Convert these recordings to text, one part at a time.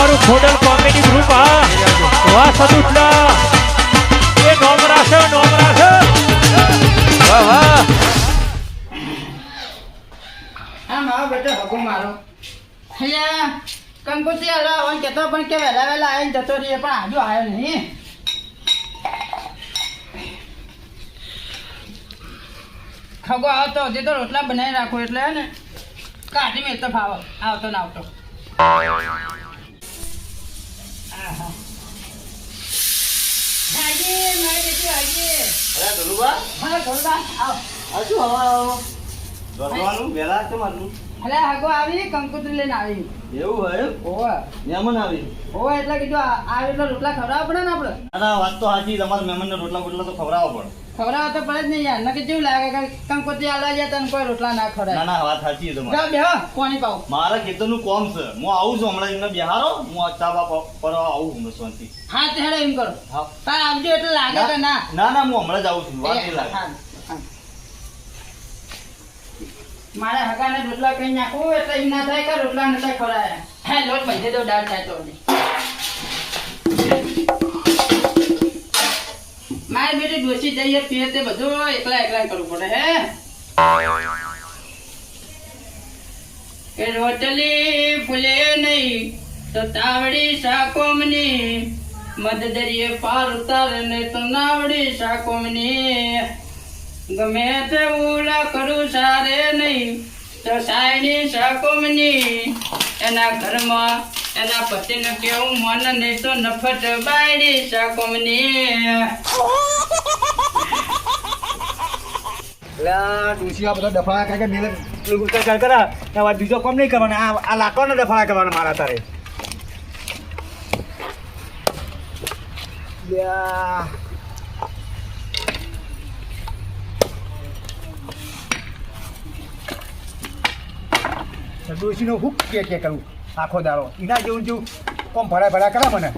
અમારું Khodal comedy group આ વાહ સદુટલા એ નોમરા છે નોમરા છે. વાહ વાહ. હા, મારો બેટો હકો મારો. અહીંયા કંકુતી, હલો આવન કેતો પણ કે વહેલા વહેલા આવીને જતો રહીએ, પણ આજુ આવ્યો નહીં. ખગો આવતો, હજી તો રોટલા બનાવી રાખો એટલે ને. કાઢી મેં તો ફાવો, આવતો ને આવતો. ધોલુબા હા, ગોરધા, આવ. શું હવા દોડવાનું વહેલા કેમ આટલું અલે હગો આવી કંકુતરી લઈને આવી. એવું હોય એમ? ઓવે મહેમાન આવી. ઓવે એટલે કીધું આ આ એટલે રોટલા ખવડાવવા પડે ને આપણે? ના ના વાત તો સાચી તમારા મહેમાનને રોટલા બોટલા તો ખવડાવવા પડે. ખવડાવવા તો પડે જ નહીં યાર નકે જેવું લાગે કે કંકોત્રી આલા જાય તને કોઈ રોટલા ના ના ખવડાવે ના વાત સાચી છે તમારી. બેહો કોની પાવ. મારા ખેતરનું કોમ છે. હું આવું છું હમણાં એમને બિહારો હું અચ્છા ચા બા પર આવું હું શાંતિ હા તેડે એમ કરો. હા. તાર આવજો એટલે લાગે કે ના. ના ના હું હમણાં જ આવું છું. વાત નહીં લાગે હા, હા. મારે હગાને રોટલા કઈ નાખવું એટલે એમ ના થાય કે રોટલા નતા ખવડાવે. હા, લોટ ભાઈ, દો દાળ થાય તો નહીં. મારી બેટી ડોસી જઈએ પીએ તે બધું એકલા એકલા કરવું પડે, હે? એ રોટલી ફૂલે નહીં, તો તાવડી સાકોમની મદદરીએ પાર ઉતાર ને તો નાવડી શાકોમની ગમે તે ઉલા કરું સારે નહીં, તો સાયની શાકોમની. એના ઘરમાં એના પતિને કેવું મન નહીં તો નફટ બાયડી ડોશી, આ બધા ડફડા કરે. મેલે બીજો કોમ નહીં કરવાનો. આ આ લાકડાના ડફડા કરવાના મારા તારે. લ્યા. ડોશીનો હુક કે કે કરું? આખો દાડો. એના જેવું જેવું કોમ ભરા ભરા કરે મને?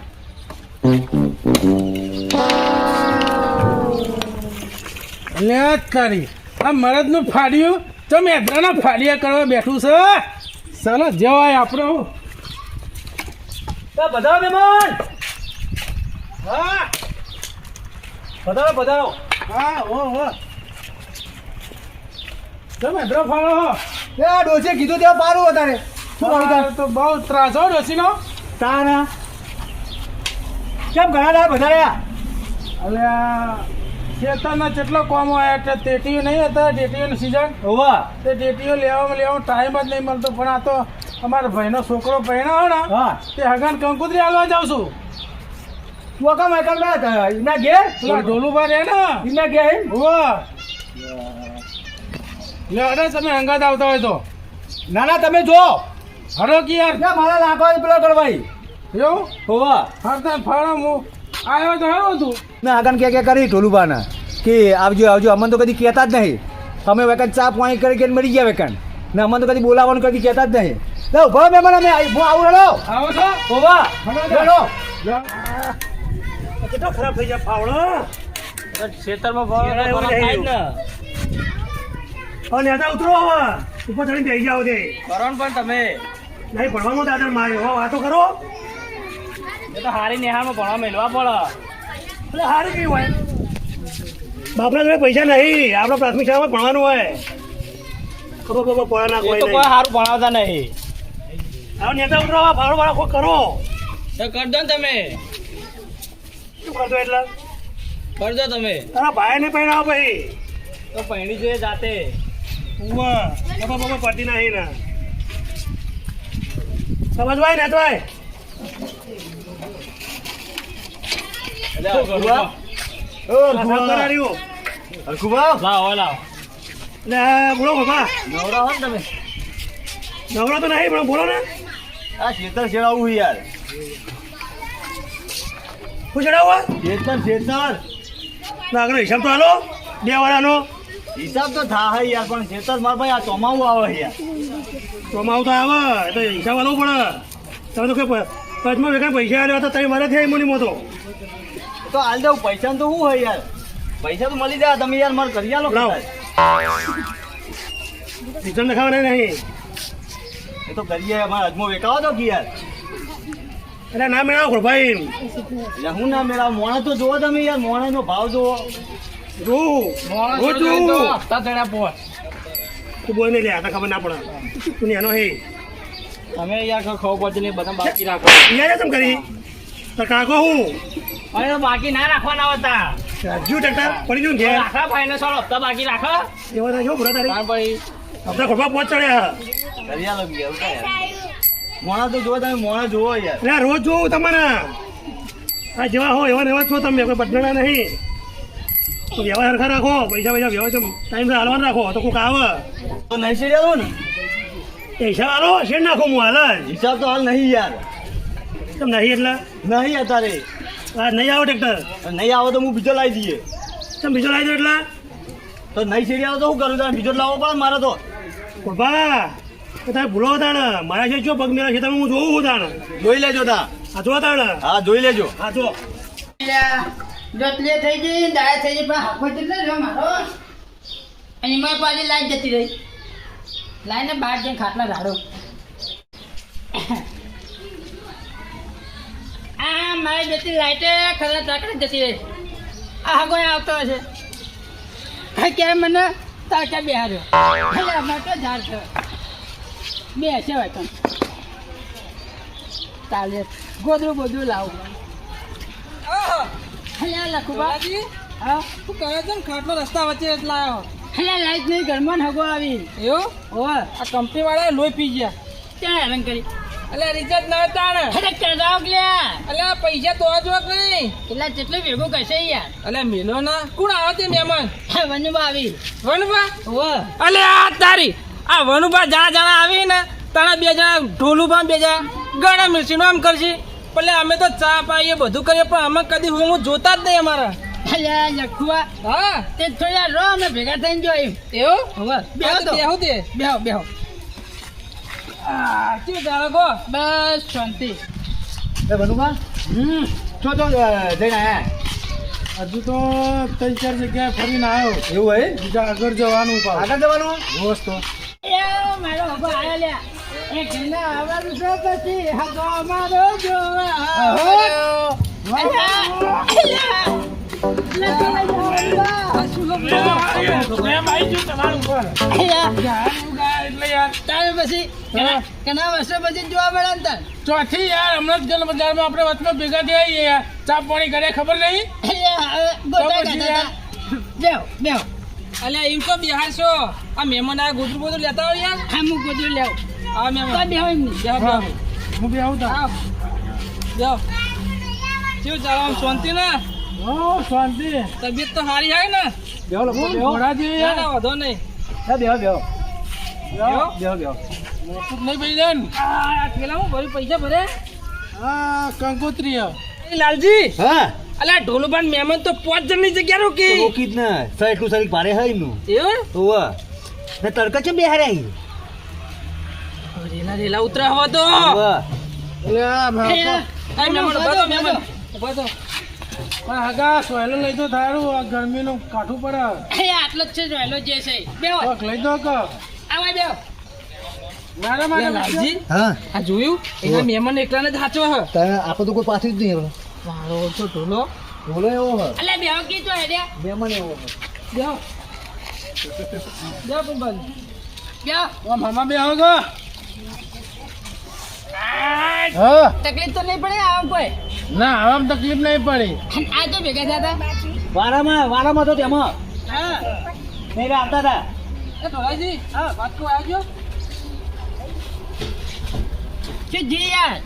લે તારી આ મરદનું ફાડ્યું? તો મેદરાના ફાડિયા કરવા બેઠું છે? ચાલો જવાય આપણો. બધા મહેમાન! હા. બધા બધા હા હો હો. તો મેદરો ફાળો એ ડોશીએ કીધું ત્યાં પારું વધારે. શું કરું તાર તો બહુ ત્રાસ હો ડોસીનો તારા. કેમ ઘણા દાડા વધારે આ? અલે ખેતરના જેટલો કોમ હોય એટલે ટેટીઓ નહીં હતા ટેટીઓની સિઝન હોવા. તે ટેટીઓ લેવામાં લેવામાં ટાઈમ જ નહીં મળતો પણ આ તો અમારા ભાઈનો છોકરો પહેણાવો ને હા. તે હગાન કંકુતરી હાલવા જાઉં છું. તું કામ એકલ ના એના ઘેર? પેલા ઢોલુભા રે ને. એના ઘેર? હોવા. લે અરે તમે અંગાત આવતા હોય તો. ના ના તમે જો. હરો કે યાર. ના મારા લાખો પેલો કરવાઈ એવું? હોવા. તમે ફાળો હું આવ્યો તો હારું તું. ના આગળ કે કે કરી ઢોલુબાના કે આવજો આવજો અમને તો કદી કહેતા જ નહીં. તમે વેકન ચા પાણી કરી કે મરી ગયા વેકન. ને અમને તો કદી બોલાવવાનું કદી કહેતા જ નહીં. લે ઊભો મહેમાન અમે હું આવું રેડો આવો છો? હોવા. રેડો કેટલો ખરાબ થઈ જાય ફાવડો? ખેતરમાં અને નેતા ઉતરો હવે ઉપર ચડીને બેસી જાવ તે કરણ પણ તમે. નહીં ભણવામાં દાદર મારે હો વાતો કરો. એ તો હારી નિહાળમાં ભણવા મેળવા પડે. એટલે હારી કઈ હોય. બાપરા જોડે પૈસા નહીં. આપણે પ્રાથમિક શાળામાં ભણવાનું હોય. ખબર ખબર પડે ના કોઈ કોઈ સારું ભણાવતા નહીં. હવે નેતા ઉતરો હવે ભાડો ભાડો કોઈ કરો. તો કર દો ને તમે. શું કરજો એટલે? કરજો તમે. તારા ભાઈને પહેરાવો ભાઈ તો પહેણી જોઈએ જાતે. ઉવા બાપા બાપા પડતી નહીં ને. સમજવાય ને બાપા. નવરા તો નહીં પણ બોલો ને. આ ખેતર છેડાવું યાર. શું આગળ હિસાબ તો હાલો બે વાળાનો. હિસાબ તો થાય યાર પણ ખેતર માર ભાઈ આ ચોમાવું આવે યાર. ચોમાવું તો આવે તો હિસાબ હાલવો પડે. તમે તો કે પચમાં વેગા પૈસા આવ્યા હતા તમે મારે થયા મોની મોતો તો હાલ દઉં પૈસા તો શું હોય યાર? પૈસા તો મળી જાય તમે યાર મારે કરી આલો. રિટર્ન દેખાવાના નહીં. એ તો કરીએ અમારે અજમો વેકાવો તો કે યાર. એટલે ના મેળાવો ભાઈ. એટલે હું ના મેળા મોણા તો જોવો તમે યાર મોણેનો ભાવ જોવો જોવું રોજ જો હપ્તા ચડ્યા પોચ. તું બોલ નહીં લે આ ખબર ના પડે. તું એનો હે. તમે યાર ખબર પડતી નહીં બધા બાકી રાખો. યાર કેમ કરી? તો કાકો હું? અરે બાકી ના રાખવાના હતા રાજ્યુ ટ્રેક્ટર પડી જું ઘેર? રાખા ફાઈનાન્સ વાળો હપ્તા બાકી રાખો. એવો થાય જો ભૂરા તારી? ભાઈ હપ્તા ખોટવા પહોંચ ચડ્યા. કરિયા લો કાંઈ મોણા તો જોવો તમે મોણા જોવો યાર. રોજ જોવું તમારે. આ જેવા હો એવા ને એવા છો તમે કોઈ બદલાના નહીં. તો વ્યવહાર સરખા રાખો પૈસા પૈસા વ્યવહાર ટાઈમ હાલવાનું રાખો તો કોઈક આવે. તો નહીં શેડ્યા ને? એ હિસાબ હાલો શેડ નાખો હું હાલ જ. હિસાબ તો હાલ નહીં યાર. કેમ નહીં એટલે? નહીં અત્યારે આ નહીં આવો ટ્રેક્ટર? નહીં આવો તો હું બીજો લાવી દઈએ. કેમ બીજો લાવી દો એટલે? તો નહીં શેડી આવો તો શું કરું? તારે બીજો લાવો લાવવો પડે મારે તો. બાબા તમે ભૂલો તાણે મારા છે જો પગ મેળા છે તમે હું જોઉં છું તાણે. જોઈ લેજો તા. આ જો તાણ. હા જોઈ લેજો. આ જો. જોતલે થઈ ગઈ, દાળ થઈ ગઈ, પણ હાથમાં કેટલો રહ્યો મારો. અને એમાં પાછી લાઈટ જતી રહી. લાઈને બહાર જઈને ખાટલા ઝાડો આ મારી જતી લાઈટે ખરા તાકડે જતી રહી. આ હગો આવતો હશે. ક્યારે મને તાકે બેહાર્યો એટલે અમારે તો ઝાડ થયો બે હશે હોય તમે ચાલે ગોદરું બધું લાવું. લખુબા હા? તું કહે છે ને? ખાટલો રસ્તા વચ્ચે એટલે આવ્યો લાઈટ નહીં ઘરમાં ને હગો આવી. એવું? ઓવા આ કંપની વાળા લોહી પી ગયા. ત્યાં હેરાન કરી? એટલે રિચાર્જ ના તાણ અરે કરાવ ગયા? એટલે પૈસા તો જ નહીં. એટલે જેટલું ભેગું કરશે યાર? એટલે મેલો ના. કોણ આવે તે મહેમાન? વનુબા આવી. વનુભા ઓવા અલે આ તારી. આ વનુભા જણા જણા આવી ને તારા બે જણા ઢોલુભા બે જણા ગણા મિર્ચીનું આમ કરશે. એટલે અમે તો ચા પાઈએ બધું કરીએ પણ અમે કદી હું જોતા જ નહીં અમારા. હલ્યા લખુવા હા. તે થોડા રો અમે ભેગા થઈને જોયું એવું? ઓવા બેહો બેહો તો બેહો તે. બેહો બેહો. આ શું ચાલે બસ શાંતિ. એ બનુમાં હમ. છો તો જઈને આયા. હજુ તો ત્રણ ચાર જગ્યાએ ફરીને આવ્યો એવું હોય? બીજા આગળ જવાનું આગળ જવાનું? એ ચોથી યાર હમણાં જ ગલ બજારમાં આપણે વચમાં ભેગા થયા યાર. ચા પાણી કરે ખબર નહીં? અલ્યા એમ તો બિહાર છો આ મહેમાન આ ગોદરું બોદરું લેતા હોય યાર? હા હું ગોદરું લેવું આ તો મહેમાન બેહો એમ નહીં. બેહો બેહો હું બી આવું તા. બેહો કેવું ચાલે આમ શાંતિ ને? ઓ શાંતિ. તબિયત તો સારી હોય ને? બેહો લોકો બેહો ઘોડા જેવી યાર ના વાંધો નહીં. હા, બેહો બેહો બેહો બેહો બેહો મોટું નહીં ભાઈ દેન આ થેલા હું ભરી પૈસા ભરે? હા કંકોત્રી લાલજી. હા? અલા ઢોલુબાન મહેમાન તો પાંચ જણની જગ્યા રોકી. રોકી જ ને. એટલું સારી ભારે હોયનું. એવું? ઓવા ને તડકો છે બે હારે રેલા રેલા ઉતરા હવા તો. લઈ તો થારું આ ગરમીનું કાઠું પડે. આટલો જ છે જોયેલો જે છે. લઈ દો કે. આવા બે મારા માટે લાલજી. હા. આ જોયું? એ મહેમાન એકલાને જ હાચો હ. તને આપણે તો કોઈ પાછું જ નહીં મારો ઓછો ઢોલો. ઢોલો એવો હે. અલ્યા બેહો કી જો હેડ્યા. મહેમાન એવો હે જાઓ જાઓ પંપાલ બેહો ઓ મામા બે આવો ગો હા? તકલીફ તો નહીં પડે આમ કોઈ? ના આમ તકલીફ નહીં પડે. આ તો ભેગા થયા હતા. વારામાં વારામાં તો તેમાં. હા. નહીં આવતા હતા. એ ધોળાજી હા વાત કો આવજો કે જી યાર.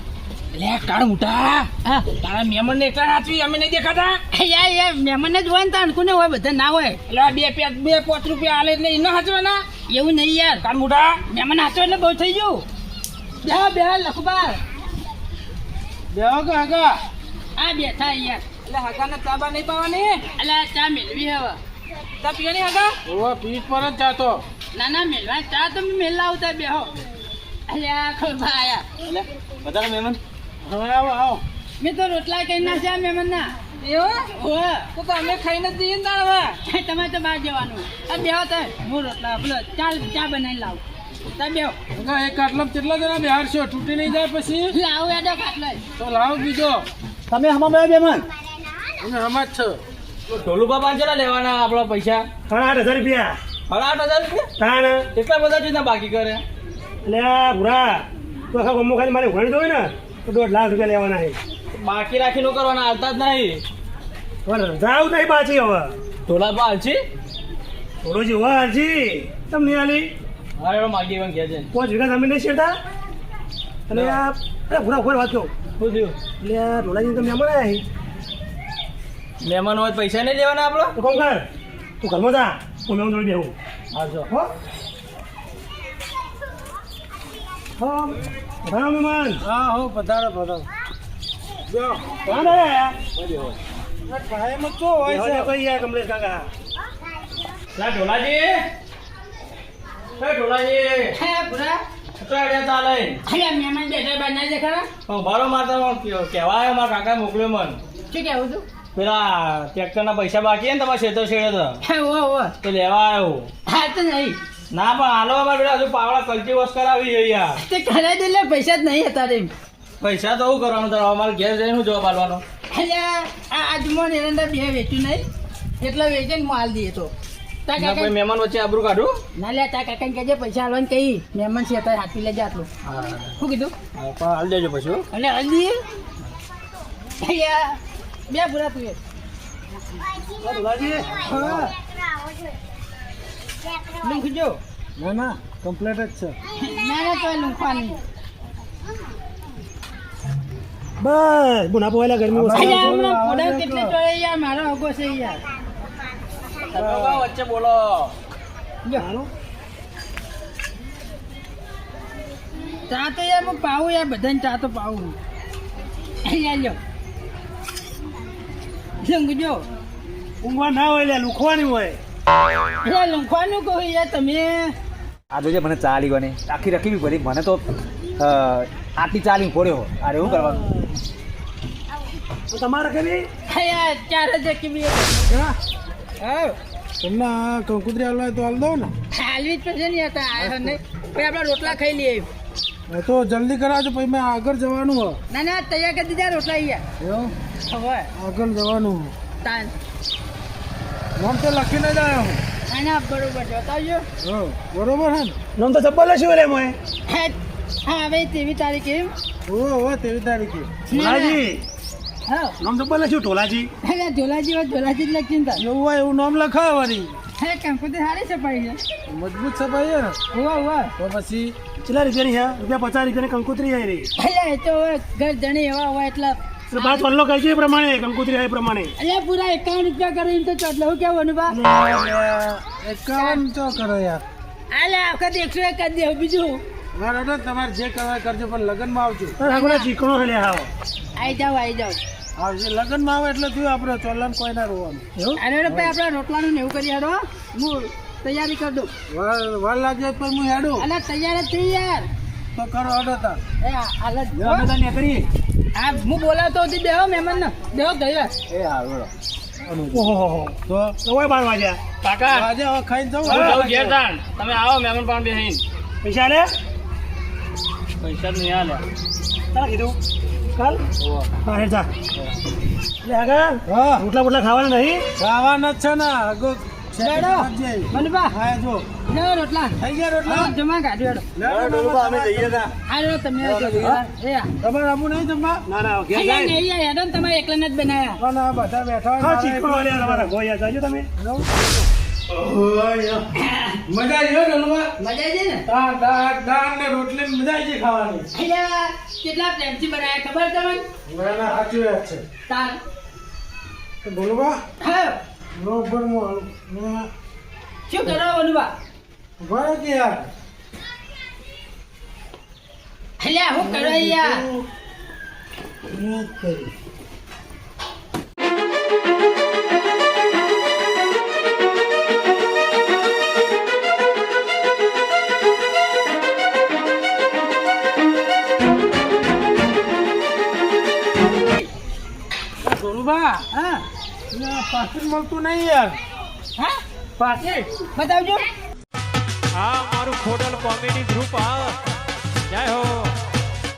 લે કાળ મોટા. હા. તારા મહેમાન ને એકલા હાચવી અમે નહીં દેખાતા? યાર યાર મહેમાનને જ હોય ને તાણ કોને હોય બધા ના હોય. એટલે આ બે પે બે પાંચ રૂપિયા હાલે એટલે એનો હાચવાના એવું નહીં યાર. કાળ મોટા. મહેમાન હાચો એટલે બહુ થઈ ગયું. બે બે લખબાર બે હગા આ બેઠા યાર એટલે હગાને તાબા નહીં પાવાની એટલે ચા મેળવી હવે. ચા નહીં હગા ઓ પીસ પર જ જાતો ના ના મેળવા ચા તો મેળવા આવતા બેહો. અલ્યા ખબર આયા. બધા મહેમાન. હવે આવો આવો. મેં તો રોટલા કઈ નાખ્યા મહેમાન ના એવું? તો તો અમે ખાઈને જ જઈએ ને હવે. તમારે તો બહાર જવાનું. આ બેહો તો. હું રોટલા પેલો ચા ચા બનાવીને લાવું. તમે બેહો. એક આટલા કેટલા જણા બિહાર છો? તૂટી નહીં જાય પછી? લાવો એડો ખાટલો. તો લાવો બીજો. તમે હમણાં બે બેમાન અમે હમણાં જ છો. ઢોલુબા લેવાના આપણા પૈસા? ત્રણ આઠ હજાર રૂપિયા. ત્રણ આઠ હજાર રૂપિયા? તાણ. એટલા બધા ચીજ બાકી કરે? એટલે આ ભૂરા. તો આખા ગમો ખાલી મારે ઘણી દો ને? દોઢ લાખ રૂપિયા લેવાના છે. બાકી રાખી નો કરવાના? હાલતા જ નહીં. પણ રજા આવું નહીં પાછી હવે. ઢોલાબા હાલશી? થોડો જેવો હાલશી. તમને હાલી હા એવા માગી એવા કહે છે પાંચ વીઘા જમીન નહીં શેરતા અને આ અરે ભૂરા ભૂરા વાત કહું શું થયું? એટલે આ ઢોલાજી તમે મહેમાન આવ્યા મહેમાન હોય પૈસા નહીં લેવાના આપણો? કોણ કર? તું ઘરમાં જા. હું મહેમાન જોડે બેહું. હા જો. હો. હા. બધાનો મહેમાન હા હો પધારો પધારો. કોણ આવ્યા કાયમ મત તો હોય છે? ભાઈ આ કમલેશ કાકા. લા ઢોલાજી? એ ઢોલાજી? હે, ભૂરા. તો અડ્યા ચાલે? અરે, મહેમાન બેઠા બાર ના દેખાડા? આવ્યો મારા કાકા મોકલ્યો મન. શું કહેવું તું? પેલા ટ્રેક્ટરના પૈસા બાકી ને તમારે છેતર છેડે તો. તો લેવા આવ્યો. હા, તો નહીં. ના પણ હાલો અમારે પેલા હજુ પાવડા કલ્ટી વોશ કરાવી છે યાર. તે કરાઈ દે એટલે પૈસા જ નહીં હતા રે. પૈસા તો હું કરવાનું તારો અમારે ઘેર જઈને શું જવાબ આલવાનો અલ્યા, આ આજમોન એરંડા બે વેચ્યું નહીં. એટલે વેચીને માલ દઈએ તો. કોઈ મહેમાન વચ્ચે આબરું કાઢું? ના લે તા કાકાને કહેજે પૈસા હાલવાનું કહી મહેમાન છે અત્યારે હાથી લેજે આટલું. શું કીધું? હાલ દેજો પછી હો. અને હલ્દી અલ્યા બે પૂરા તું એ. હા. લૂંખજો ના ના કમ્પ્લેટ જ છે. ના ના તો લૂંખવાની બસ બુના પોયલા ગરમી ઓછી કેટલે ચડે યાર? મારો હગો છે યાર. વચ્ચે બોલો ચા તો યાર હું પાવું યાર બધાને ચા તો પાવું અહીંયા લ્યો. લંગજો ઊંઘવા ના હોય લે લુખવાની હોય. અરે લંખવાનું કહો યાર તમે. આ જોજે મને ચાલી બને આખી રખી પડી. મને તો આટલી ચાલી પડ્યો અરે શું કરવાનું? તમારે કેવી? ચાર હજાર કેવી હા? તમને કંકુતરી હાલવા તો હાલ દો ને. હાલવી જ પછી ને હતા નહીં પછી આપણે રોટલા ખાઈ લઈએ. એ તો જલ્દી કરાવજો પછી મેં આગળ જવાનું હોય. ના ના તૈયાર કરી દીધા રોટલા અહીંયા. આગળ જવાનું તાન. નામ તો લખીને જ આવ્યો હું. ના બરોબર બતાવજો હો, બરોબર હે નામ તો ચપ્પલ શું રે મોય હા હા હવે તેવી તારીખે એમ? ઓ હો તેવી તારીખે. ઢોલાજી. હા. નામ ચપ્પલ શું ઢોલાજી. અરે ઢોલાજી હોય ઢોલાજી જ લખી ને એવું હોય એવું નામ લખાય વળી. હે કંકુતી સારી સફાઈ છે. મજબૂત સફાઈ છે ને? હોવા હોવા. તો પછી? કેટલા રૂપિયાની છે? રૂપિયા પચાસ રૂપિયાની કંકોત્રી આવી રહી. અલ્યા એ તો હવે ઘર જણી એવા હોય એટલે પાંચ વલ્લો કહે છે એ પ્રમાણે કંકોત્રી આવે એ પ્રમાણે. અલ્યા પૂરા એકાવન રૂપિયા કરીને તો ચોટલો હું કેવું અનુભવ? એકાવન તો કરો યાર. આલે વખત એકસો એક કરી દેવું બીજું. મારે તમારે જે કરવા કરજો પણ લગ્નમાં આવજો. આગળ ચીકણો લે આવો. આઈ જાઓ આઈ જાઓ. આવશે લગ્નમાં આવે એટલે થયું આપણે ચોલન કોઈ ના રોવાનું. અરે ભાઈ આપણે રોટલાનું ને એવું કરી હેડો. હું તૈયારી કરી દઉં. વાર લાગે તો હું હેડું. અલ્યા તૈયાર જ થઈ યાર. તો કરો હડો તાર. એ આ- હાલ જ અમે બધા હા હું બોલાવતો હતી બેહો મહેમાન ને. બેહો ગયા એ હારું ઓહો તો તો હોય બાર વાગ્યા. કાકા. આજે હવે ખાઈને ઘેર તાણ. તમે આવો મહેમાન પણ બેહીન. પૈસા લે? પૈસા નહીં હાલે. તારા કીધું? કાલ? હા હે જા. લે આગળ. હા. રોટલા બોટલા ખાવાના નહીં? ખાવાના જ છે ને. આગો બેડો બા હા જો. લે રોટલા. થઈ ગયા રોટલા? હા, જમા કાઢ્યો અમે જઈએ ના આ રો તમે હા, એ આ. તમારે આવું નહીં જમવા? ના ના ઓકે જાય. નહીં યાર, હેડો ને તમારે એકલાને જ બનાયા ના ના બધા બેઠા હા હોય વાળે તમારા ગોયા જાજો તમે. મજા આવી ગયો જમવા? મજા આવી ને? દાળ દાળ દાળ ને રોટલી મજા આવી ખાવાની. અહીંયા કેટલા પ્રેમથી બનાયા ખબર તમને? બરાબર સાચી વાત છે. તાર. તો બોલો બા હા બરોબર શું કરો અનુભા બરાબર યાર અલ્યા હું કરો. યાર ગોરુબા? હા પાકીટ મળતું નહીં યાર. હા? પાકે બતાવજો. આ મારું ખોડલ કોમેડી ગ્રુપ આ જય હો.